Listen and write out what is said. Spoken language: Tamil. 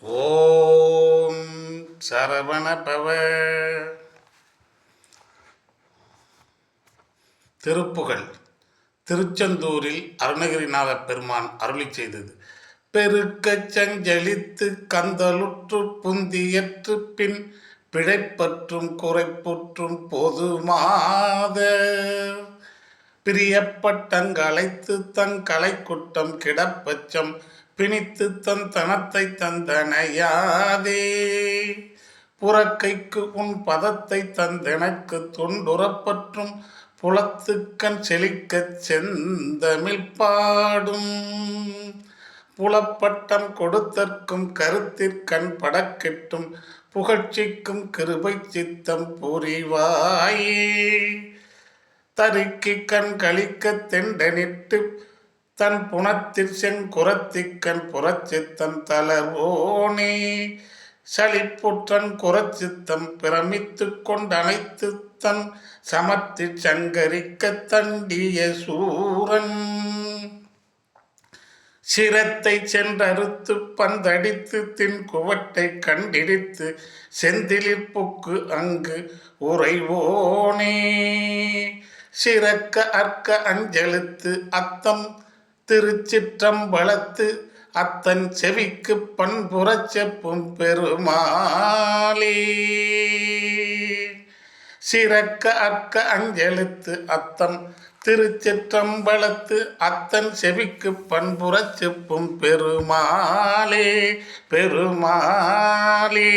ஓம் சரவண பவ திருப்புகழ். திருச்செந்தூரில் அருணகிரிநாத பெருமான் அருளி செய்தது. பெருக்கச் சஞ்சலித்து கந்தலுற்று புந்தியற்று பின் பிழைப்பற்றும் குறைப்புற்றும் பொதுமாத பிரியப்பட்டங்களைத்து தன் கலைக்குட்டம் கிடப்பச்சம் பிணித்து தன் தனத்தை தந்தனையாதே. புறக்கைக்கு உன் பதத்தை தந்தெனக்கு தொண்டுறப்பற்றும் புலத்துக்கண் செழிக்கச் செந்தமிழ் பாடும். புலப்பட்டம் கொடுத்தற்கும் கருத்திற்கண் படக்கெட்டும் புகழ்ச்சிக்கும் கிருபை சித்தம் புரிவாயே. தருக்கி கண் கழிக்க தெண்டனிட்டு தன் புனத்தில் செங்குரத்திக்கண் புறச்சித்தன் தளர்வோனே. சளிப்புற்றன் குரச்சித்தம் பிரமித்து கொண்டனைத்து தன் சமத்து சங்கரிக்க தண்டிய சூரன். சிரத்தை சென்றறுத்து பந்தடித்து தின் குவட்டை கண்டிடித்து செந்திலிப்புக்கு அங்கு உறைவோனே. சிறக்க அற்க அஞ்செழுத்து அத்தம் திருச்சிற்றம்பலத்து அத்தன் செவிக்கு பண்புறச் செப்பும் பெருமாளே. சிறக்க அற்க அஞ்செழுத்து அத்தம் திருச்சிற்றம்பலத்து அத்தன் செவிக்கு பண்புறச் செப்பும் பெருமாளே பெருமாளே.